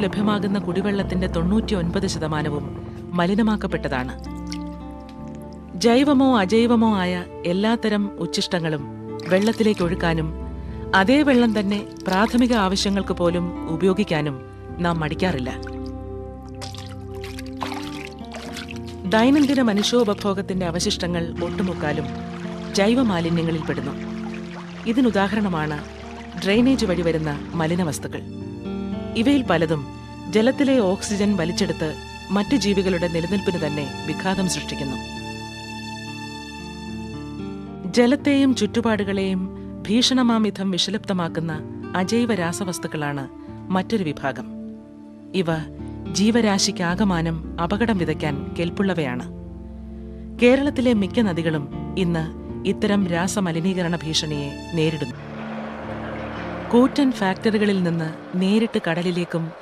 ലഭ്യമാകുന്ന കുടിവെള്ളത്തിന്റെ തൊണ്ണൂറ്റി ഒൻപത് ശതമാനവും മലിനമാക്കപ്പെട്ടതാണ്. ജൈവമോ അജൈവമോ ആയ എല്ലാത്തരം ഉച്ഛിഷ്ടങ്ങളും വെള്ളത്തിലേക്ക് ഒഴുക്കാനും അതേ വെള്ളം തന്നെ പ്രാഥമിക ആവശ്യങ്ങൾക്ക് പോലും ഉപയോഗിക്കാനും നാം മടിക്കാറില്ല. ദൈനംദിന മനുഷ്യോപഭോഗത്തിന്റെ അവശിഷ്ടങ്ങൾ ഒട്ടുമുക്കാലും ജൈവ മാലിന്യങ്ങളിൽപ്പെടുന്നു ഇതിനുദാഹരണമാണ് ഡ്രെയിനേജ് വഴി വരുന്ന മലിനവസ്തുക്കൾ. ഇവയിൽ പലതും ജലത്തിലെ ഓക്സിജൻ വലിച്ചെടുത്ത് മറ്റ് ജീവികളുടെ നിലനിൽപ്പിന് തന്നെ വിഘാതം സൃഷ്ടിക്കുന്നു. ജലത്തെയും ചുറ്റുപാടുകളെയും ഭീഷണമാമിധം വിഷലിപ്തമാക്കുന്ന അജൈവ രാസവസ്തുക്കളാണ് മറ്റൊരു വിഭാഗം. ഇവ ജീവരാശിക്കാകമാനം അപകടം വിതയ്ക്കാൻ കെൽപ്പുള്ളവയാണ്. കേരളത്തിലെ മിക്ക നദികളും ഇന്ന് ഇത്തരം രാസമലിനീകരണ ഭീഷണിയെ നേരിടുന്നു. കൂറ്റൻ ഫാക്ടറികളിൽ നിന്ന് നേരിട്ട് കടലിലേക്കും